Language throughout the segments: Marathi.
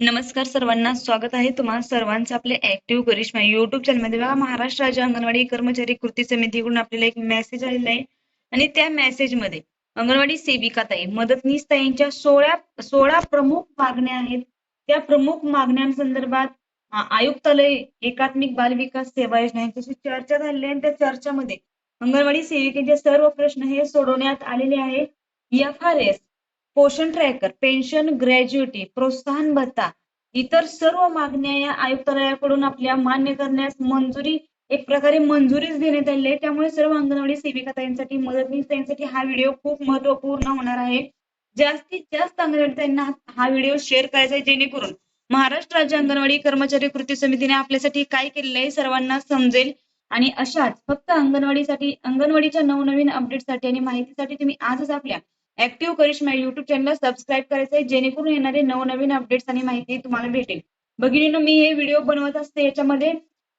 नमस्कार सर्वांना स्वागत आहे तुम्हा सर्वांचं आपले ऍक्टिव्ह करिश्मा युट्यूब चॅनलमध्ये बघा महाराष्ट्र राज्य अंगणवाडी कर्मचारी कृती समितीकडून आपल्याला एक मेसेज आलेला आहे. आणि त्या मेसेजमध्ये अंगणवाडी सेविका ताई मदतनीस ताईंच्या सोळा सोळा प्रमुख मागण्या आहेत. त्या प्रमुख मागण्यांसंदर्भात आयुक्तालय एकात्मिक बाल विकास सेवा योजना यांच्याशी चर्चा झालेली आहे. आणि त्या चर्चामध्ये अंगणवाडी सेविकेचे सर्व प्रश्न हे सोडवण्यात आलेले आहेत. F R S Poshan tracker pension gratuity प्रोत्साहन भत्ता इतर सर्व मागण्या या आयुक्तालयाकडून आपल्या मान्य करण्यास मंजुरी एक प्रकारे मंजुरीच देण्यात आली आहे. त्यामुळे सर्व अंगणवाडी सेविका ताईंसाठी मदतनीस ताईंसाठी हा व्हिडिओ खूप महत्त्वपूर्ण होणार आहे. जास्तीत जास्त अंगणवाडी ताईंना हा- हा व्हिडिओ शेअर करायचा आहे. जेणेकरून महाराष्ट्र राज्य अंगणवाडी कर्मचारी कृती समितीने आपल्यासाठी काय केलेलं आहे सर्वांना समजेल. आणि अशाच फक्त अंगणवाडीसाठी अंगणवाडीच्या नवनवीन अपडेटसाठी आणि माहितीसाठी तुम्ही आजच आपल्या ऍक्टिव्ह करिश्मा युट्यूब चॅनलला सबस्क्राईब करायचं आहे. जेणेकरून येणारे नवनवीन अपडेट्स आणि माहिती तुम्हाला भेटेल. भगिनीनो मी हे व्हिडिओ बनवत असते. याच्यामध्ये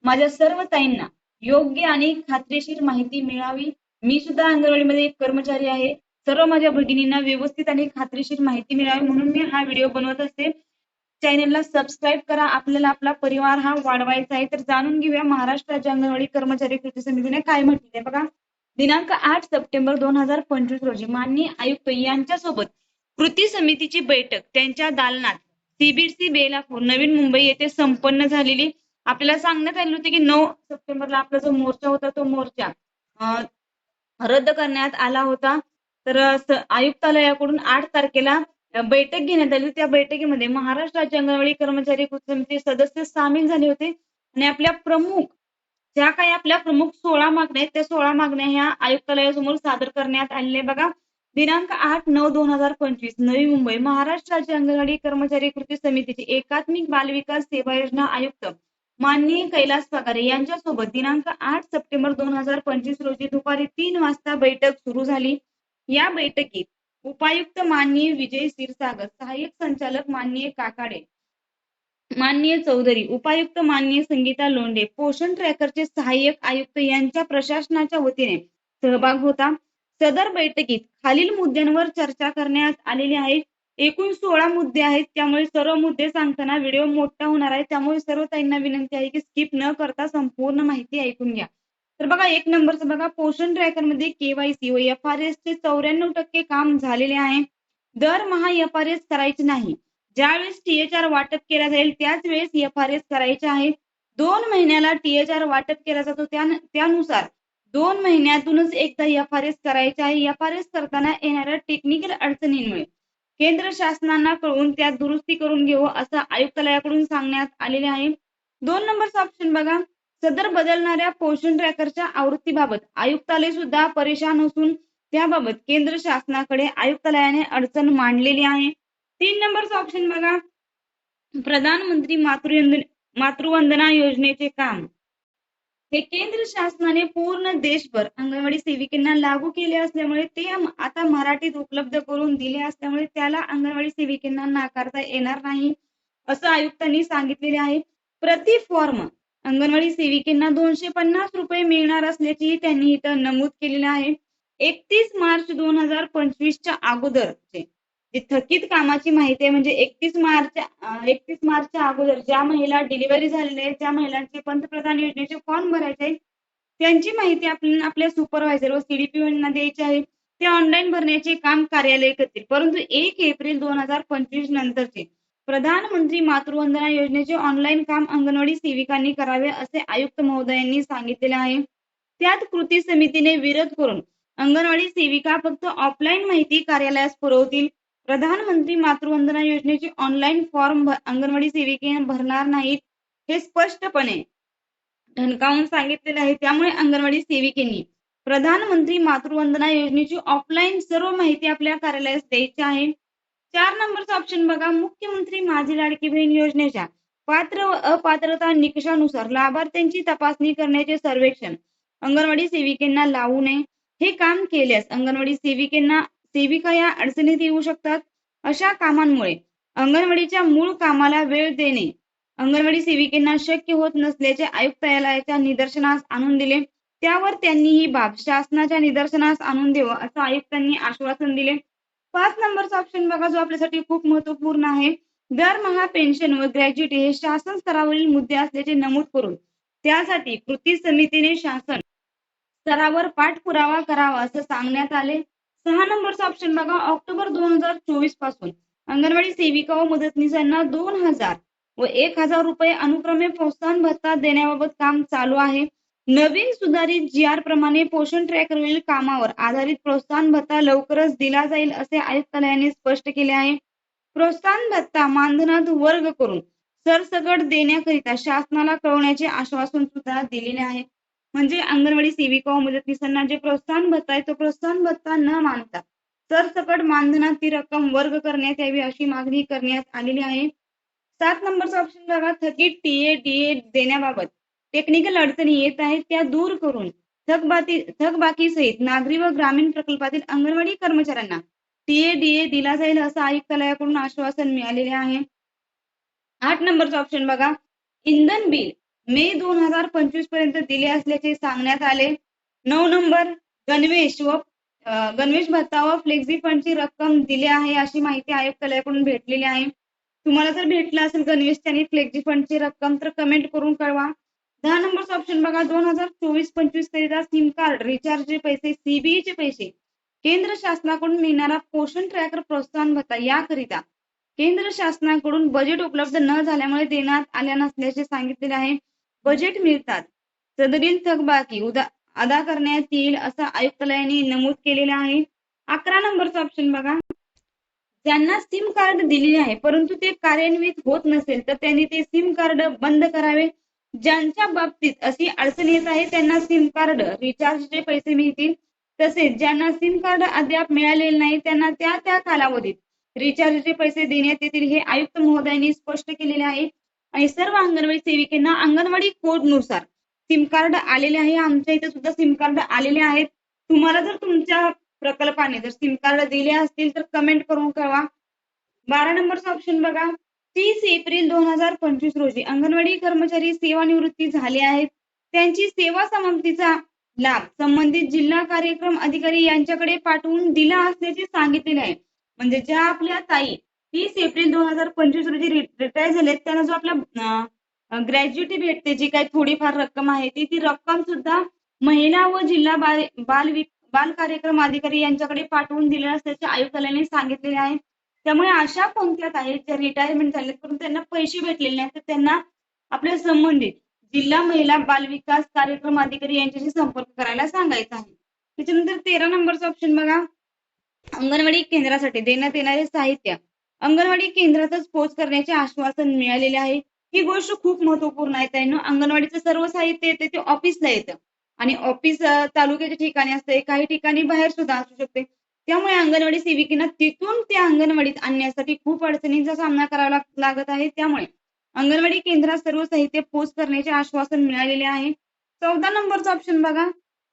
माझ्या सर्व ताईंना योग्य आणि खात्रीशीर माहिती मिळावी. मी सुद्धा अंगणवाडीमध्ये एक कर्मचारी आहे. सर्व माझ्या भगिनींना व्यवस्थित आणि खात्रीशीर माहिती मिळावी म्हणून मी हा व्हिडिओ बनवत असते. चॅनलला सबस्क्राईब करा. आपल्याला आपला परिवार हा वाढवायचा आहे. तर जाणून घेऊया महाराष्ट्र राज्य अंगणवाडी कर्मचारी कृती समितीने काय म्हटले बघा. दिनांक आठ सप्टेंबर दोन हजार पंचवीस रोजी माननीय आयुक्त यांच्यासोबत कृती समितीची बैठक त्यांच्या दालनात. सीबीसी बेलापूर नवीन मुंबई येथे संपन्न झालेली. आपल्याला सांगण्यात आले होते की नऊ सप्टेंबरला आपला जो मोर्चा होता तो मोर्चा रद्द करण्यात आला होता. तर आयुक्तालयाकडून आठ तारखेला बैठक घेण्यात आली त्या बैठकीमध्ये महाराष्ट्र राज्य अंगणवाडी कर्मचारी कृती समिती सदस्य सामील झाले होते. आणि आपल्या प्रमुख ज्या काही आपल्या प्रमुख सोळा मागण्या आहेत त्या सोळा मागण्या ह्या आयुक्तालयासमोर सादर करण्यात आलेल्या बघा दिनांक आठ नऊ दोन हजार पंचवीस नवी मुंबई महाराष्ट्र राज्य अंगणवाडी कर्मचारी कृती समितीची एकात्मिक बालविकास सेवा योजना आयुक्त माननीय कैलास पगारे यांच्यासोबत दिनांक आठ सप्टेंबर दोन हजार पंचवीस रोजी दुपारी तीन वाजता बैठक सुरू झाली. या बैठकीत उपायुक्त माननीय विजय क्षीरसागर सहाय्यक संचालक माननीय काकाडे माननीय चौधरी उपायुक्त माननीय संगीता लोंढे पोषण ट्रॅकरचे सहाय्यक आयुक्त यांच्या प्रशासनाच्या वतीने सहभाग होता. सदर बैठकीत खालील मुद्द्यांवर चर्चा करण्यात आलेली आहे. एकूण सोळा मुद्दे आहेत त्यामुळे सर्व मुद्दे सांगताना व्हिडिओ मोठा होणार आहे. त्यामुळे सर्व ताईंना विनंती आहे की स्किप न करता संपूर्ण माहिती ऐकून घ्या. तर बघा एक नंबरचं बघा पोषण ट्रॅकरमध्ये केवायसी व एफ आर एस चे चौऱ्याण्णव टक्के काम झालेले आहे. दरमहा एफ आर एस करायचे नाही. ज्यावेळेस टीएचआर वाटप केला जाईल त्याच वेळेस एफ आर एस करायचे आहे. दोन महिन्याला टीएचआर वाटप केला जातो त्यानुसार दोन महिन्यातूनच एकदा एफ आर एस करायचे आहे. एफ आर एस करताना येणाऱ्या टेक्निकल अडचणींमुळे केंद्र शासनाला कळवून त्यात दुरुस्ती करून घेऊ असं आयुक्तालयाकडून सांगण्यात आलेले आहे. दोन नंबरचा ऑप्शन बघा. सदर बदलणाऱ्या पोषण ट्रॅकरच्या आवृत्तीबाबत आयुक्तालय सुद्धा परेशान असून त्याबाबत केंद्र शासनाकडे आयुक्तालयाने अडचण मांडलेली आहे. तीन नंबरचा ऑप्शन बघा. प्रधानमंत्री मातृ मातृवंदना योजनेचे काम. हे केंद्र शासनाने पूर्ण देशभर अंगणवाडी सेविकांना लागू केले असल्यामुळे ते आता मराठीत उपलब्ध करून दिले असल्यामुळे त्याला अंगणवाडी सेविकांना नाकारता येणार नाही असं आयुक्तांनी सांगितलेले आहे. प्रति फॉर्म अंगणवाडी सेविकांना दोनशे पन्नास रुपये मिळणार असल्याचेही त्यांनी इथं नमूद केलेलं आहे. एकतीस मार्च दोन हजार पंचवीसच्या अगोदरचे. थकीत कामाची माहिती आहे म्हणजे एकतीस मार्च एकतीस मार्चच्या अगोदर ज्या महिला डिलिव्हरी झालेल्या आहेत ज्या महिलांचे पंतप्रधान योजनेचे फॉर्म भरायचे आहेत त्यांची माहिती आपल्याला आपल्या सुपरवायझर व सीडीपी यांना द्यायची आहे. ते ऑनलाईन भरण्याचे काम कार्यालय करतील. परंतु एक एप्रिल दोन हजार पंचवीस नंतरचे प्रधानमंत्री मातृवंदना योजनेचे ऑनलाईन काम अंगणवाडी सेविकांनी करावे असे आयुक्त महोदयांनी सांगितलेले आहे. त्यात कृती समितीने विरोध करून अंगणवाडी सेविका फक्त ऑफलाईन माहिती कार्यालयास पुरवतील. प्रधानमंत्री मातृवंदना योजनेचे ऑनलाईन फॉर्म अंगणवाडी सेविकेने भरणार नाहीत हे स्पष्टपणे ठणकावून सांगितलेले आहे. त्यामुळे अंगणवाडी सेविकेने प्रधानमंत्री मातृवंदना योजनेची ऑफलाईन सर्व माहिती आपल्या कार्यालयास द्यायची आहे. चार नंबरचा ऑप्शन बघा. मुख्यमंत्री माझी लाडकी बहीण योजनेच्या पात्र व अपात्रता निकषानुसार लाभार्थ्यांची तपासणी करण्याचे सर्वेक्षण अंगणवाडी सेविकेंना लावू नये. हे काम केल्यास अंगणवाडी सेविकेंना सेविका या अडचणीत येऊ शकतात. अशा कामांमुळे अंगणवाडीच्या मूळ कामाला वेळ देणे अंगणवाडी सेविकांना शक्य होत नसल्याचे आयुक्तालयाच्या निदर्शनास आणून दिले. त्यावर त्यांनी ही बाब शासनाच्या निदर्शनास आणून देव असं आयुक्तांनी आश्वासन दिले. पाच नंबरचा ऑप्शन बघा जो आपल्यासाठी खूप महत्त्वपूर्ण आहे. दरमहा पेन्शन व ग्रॅज्युटी हे शासन स्तरावरील मुद्दे असल्याचे नमूद करून त्यासाठी कृती समितीने शासन स्तरावर पाठपुरावा करावा असं सांगण्यात आले. सहा नंबरचा ऑप्शन बघा ऑक्टोबर दोन हजार चोवीसपासून. अंगणवाडी सेविका व मदतनीसांना दोन हजार व एक हजार रुपये अनुक्रमे प्रोत्साहन भत्ता देण्याबाबत काम चालू आहे. नवीन सुधारित जी आर प्रमाणे पोषण ट्रॅकरवरील कामावर आधारित प्रोत्साहन भत्ता लवकरच दिला जाईल असे आयुक्तालयाने स्पष्ट केले आहे. प्रोत्साहन भत्ता मानधनात वर्ग करून सरसकट देण्याकरिता शासनाला कळवण्याचे आश्वासन सुद्धा दिलेले आहे. म्हणजे अंगणवाडी सेविका व मदतनीसांना जे प्रोत्साहन भत्ता आहे तो प्रोत्साहन भत्ता न मानता सरसकट मानधनात ती रक्कम वर्ग करण्यात यावी अशी मागणी करण्यात आलेली आहे. सात नंबरचा ऑप्शन बघा थकीत टीए डीए देण्याबाबत. टेक्निकल अडचणी येत आहेत त्या दूर करून थकबाकी थकबाकी सहित नागरी व ग्रामीण प्रकल्पातील अंगणवाडी कर्मचाऱ्यांना टीए डीए दिला जाईल असं आयुक्तालयाकडून आश्वासन मिळालेले आहे. आठ नंबरचा ऑप्शन बघा इंधन बिल. मे दोन हजार पंचवीसपर्यंत दिले असल्याचे सांगण्यात आले. नऊ नंबर गणवेश व गणवेश भत्ता व फ्लेक्झी फंडची रक्कम दिली आहे अशी माहिती आयुक्तालयाकडून भेटलेली आहे. तुम्हाला जर भेटलं असेल गणवेश आणि फ्लेक्झी फंडची रक्कम तर कमेंट करून कळवा. दहा नंबरचा ऑप्शन बघा. दोन हजार चोवीस पंचवीस करिता सिम कार्ड रिचार्जचे पैसे CBE चे पैसे. केंद्र शासनाकडून मिळणारा पोषण ट्रॅकर प्रोत्साहन भत्ता याकरिता केंद्र शासनाकडून बजेट उपलब्ध न झाल्यामुळे देण्यात आल्या नसल्याचे सांगितलेले आहे. बजेट मिळतात. सदरील थकबाकी उदा अदा करण्यात येईल असं आयुक्तालयाने नमूद केलेलं आहे. अकरा नंबरचा ऑप्शन बघा. ज्यांना सिम कार्ड दिलेले आहे परंतु ते कार्यान्वित होत नसेल तर त्यांनी ते सिम कार्ड बंद करावे. ज्यांच्या बाबतीत अशी अडचण येत आहे त्यांना सिम कार्ड रिचार्जचे पैसे मिळतील. तसेच ज्यांना सिम कार्ड अद्याप मिळालेले नाही त्यांना त्या त्या कालावधीत रिचार्जचे पैसे देण्यात येतील हे आयुक्त महोदयांनी स्पष्ट केलेले आहे. आणि सर्व अंगणवाडी सेविकांना अंगणवाडी कोडनुसार सिम कार्ड आलेले आहे. आमच्या इथे सुद्धा सिम कार्ड आलेले आहेत. तुम्हाला जर तुमच्या प्रकल्पाने जर सिम कार्ड दिले असतील तर कमेंट करून कळवा. बारा नंबरचा ऑप्शन बघा. तीस एप्रिल दोन हजार पंचवीस रोजी अंगणवाडी कर्मचारी सेवानिवृत्ती झाले आहेत. त्यांची सेवा समाप्तीचा लाभ संबंधित जिल्हा कार्यक्रम अधिकारी यांच्याकडे पाठवून दिला असल्याचे सांगितलेले आहे. म्हणजे ज्या आपल्या ताई तीस एप्रिल दोन हजार पंचवीस रोजी रिटायर झालेत. त्यांना जो आपला ग्रॅज्युटी भेटते जी काही थोडीफार रक्कम आहे ती ती रक्कम सुद्धा महिला व जिल्हा बाल बाल बाल कार्यक्रम अधिकारी यांच्याकडे पाठवून दिले असल्याचे आयुक्तालयाने सांगितलेले आहे. त्यामुळे अशा कोणत्यात आहेत ज्या रिटायरमेंट झालेत परंतु त्यांना पैसे भेटलेले नाही तर त्यांना आपल्या संबंधित जिल्हा महिला बाल विकास कार्यक्रम अधिकारी यांच्याशी संपर्क करायला सांगायचा आहे. त्याच्यानंतर तेरा नंबरचा ऑप्शन बघा. अंगणवाडी केंद्रासाठी देण्यात येणारे साहित्य. अंगणवाडी केंद्रातच पोच करण्याचे आश्वासन मिळालेले आहे. ही गोष्ट खूप महत्त्वपूर्ण आहे त्यांना अंगणवाडीचं सर्व साहित्य येते ते ऑफिसला येतं. आणि ऑफिस तालुक्याच्या ठिकाणी असते काही ठिकाणी बाहेर सुद्धा असू शकते. त्यामुळे अंगणवाडी सेविकांना तिथून त्या अंगणवाडीत आणण्यासाठी खूप अडचणींचा सामना करावा लागत आहे. त्यामुळे अंगणवाडी केंद्रात सर्व साहित्य पोच करण्याचे आश्वासन मिळालेले आहे. चौदा नंबरचा ऑप्शन बघा.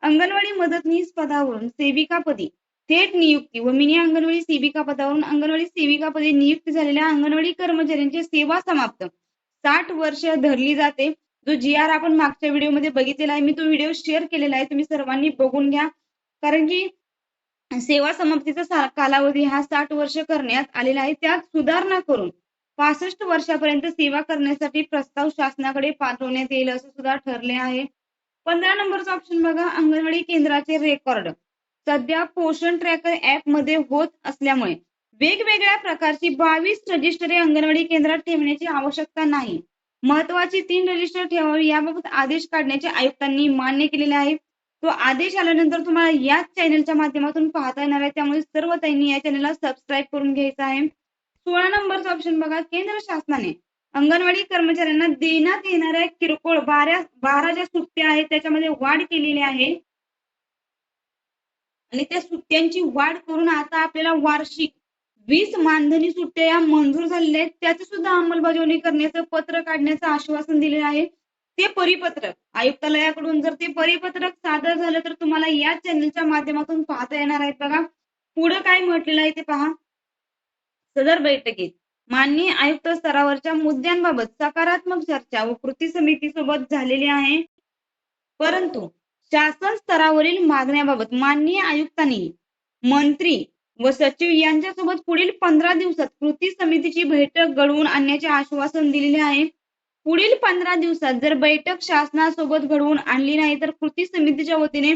अंगणवाडी मदतनीस पदावरून सेविकापदी थेट नियुक्ती. व मिनी अंगणवाडी सेविका पदावरून अंगणवाडी सेविका पदी नियुक्त झालेल्या अंगणवाडी कर्मचाऱ्यांची सेवा समाप्त. साठ वर्ष धरली जाते. जो जी आर आपण मागच्या व्हिडिओमध्ये बघितलेला आहे. मी तो व्हिडिओ शेअर केलेला आहे. तुम्ही सर्वांनी बघून घ्या. कारण की सेवा समाप्तीचा कालावधी हा साठ वर्ष करण्यात आलेला आहे. त्यात सुधारणा करून पासष्ट वर्षापर्यंत सेवा करण्यासाठी प्रस्ताव शासनाकडे पाठवण्यात येईल असं सुद्धा ठरले आहे. पंधरा नंबरचा ऑप्शन बघा. अंगणवाडी केंद्राचे रेकॉर्ड सध्या पोषण ट्रॅकर ऍपमध्ये होत असल्यामुळे वेगवेगळ्या प्रकारची बावीस रजिस्टरे अंगणवाडी केंद्रात ठेवण्याची आवश्यकता नाही. महत्वाची तीन रजिस्टर ठेवावी याबाबत आदेश काढण्याचे आयुक्तांनी मान्य केलेले आहे. तो आदेश आल्यानंतर तुम्हाला याच चॅनलच्या माध्यमातून पाहता येणार आहे. त्यामुळे सर्व त्यांनी या चॅनलला सबस्क्राईब करून घ्यायचं आहे. सोळा नंबरचा ऑप्शन बघा. केंद्र शासनाने अंगणवाडी कर्मचाऱ्यांना देण्यात येणाऱ्या किरकोळ बारा बारा ज्या सुट्ट्या आहेत त्याच्यामध्ये वाढ केलेली आहे. आणि त्या सुट्ट्यांची वाढ करून आता आपल्याला वार्षिक वीस मानधनी सुट्ट्या या मंजूर झालेल्या आहेत. त्याची सुद्धा अंमलबजावणी करण्याचं पत्र काढण्याचं आश्वासन दिलेलं आहे. ते परिपत्रक आयुक्तालयाकडून जर ते परिपत्रक सादर झालं तर तुम्हाला या चॅनलच्या माध्यमातून पाहता येणार आहेत बघा. पुढे काय म्हटलेलं आहे ते पहा. सदर बैठकीत माननीय आयुक्त स्तरावरच्या मुद्द्यांबाबत सकारात्मक चर्चा व कृती समिती सोबत झालेली आहे. परंतु शासन स्तरावरील मागण्याबाबत माननीय आयुक्तांनी मंत्री व सचिव यांच्यासोबत पुढील पंधरा दिवसात कृती समितीची बैठक घडवून आणण्याचे आश्वासन दिलेले आहे. पुढील पंधरा दिवसात जर बैठक शासनासोबत घडवून आणली नाही तर कृती समितीच्या वतीने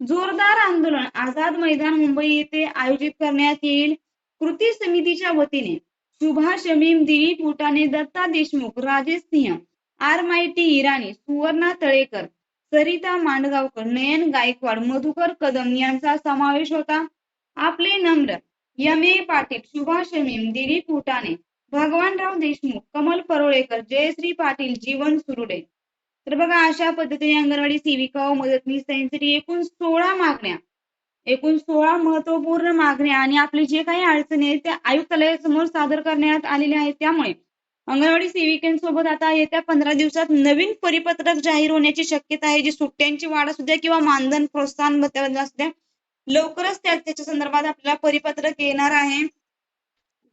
जोरदार आंदोलन आझाद मैदान मुंबई येथे आयोजित करण्यात येईल. कृती समितीच्या वतीने सुभाष शमीम दिलीप उटाने दत्ता देशमुख राजेश सिंह आर मायटी इराणी सुवर्णा तळेकर सरिता मांडगावकर नयन गायकवाड मधुकर कदम यांचा समावेश होता. आपले नम्र यम ए. पाटील सुभाष मीम दिलीप उटाणे भगवानराव देशमुख कमल परोळेकर जयश्री पाटील जीवन सुरुडे. तर बघा अशा पद्धतीने अंगणवाडी सेविका व मदतनीस यांसाठी एकूण सोळा मागण्या एकूण सोळा महत्त्वपूर्ण मागण्या आणि आपले जे काही अडचणी आहेत त्या आयुक्तालयासमोर सादर करण्यात आलेल्या आहेत. त्यामुळे अंगणवाडी सेविकांसोबत आता येत्या पंधरा दिवसात नवीन परिपत्रक जाहीर होण्याची शक्यता आहे. जी सुट्ट्यांची वाढ असू द्या किंवा मानधन प्रोत्साहन असू द्या लवकरच त्या त्याच्या संदर्भात आपल्याला परिपत्रक येणार आहे.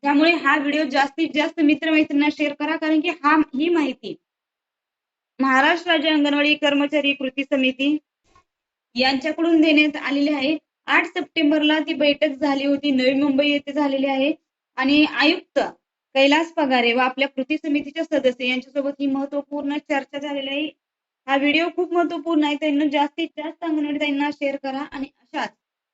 त्यामुळे हा व्हिडिओ जास्तीत जास्त मित्रमैत्रिणींना शेअर करा. कारण की हा ही माहिती महाराष्ट्र राज्य अंगणवाडी कर्मचारी कृती समिती यांच्याकडून देण्यात आलेली आहे. आठ सप्टेंबरला ती बैठक झाली होती. नवी मुंबई येथे झालेली आहे. आणि आयुक्त कैलास पगारे व आपल्या कृती समितीच्या सदस्य यांच्यासोबत ही महत्त्वपूर्ण चर्चा झालेली आहे. हा व्हिडिओ खूप महत्त्वपूर्ण आहे. त्यांना जास्तीत जास्त अंगणवाडी त्यांना शेअर करा आणि अशाच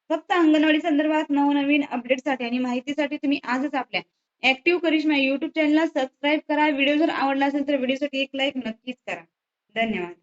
फक्त अंगणवाडी संदर्भात नवनवीन अपडेटसाठी आणि माहितीसाठी तुम्ही आजच आपल्या ऍक्टिव्ह करिश्मा युट्यूब चॅनलला सबस्क्राईब करा. व्हिडिओ जर आवडला असेल तर व्हिडिओसाठी एक लाईक नक्कीच करा. धन्यवाद.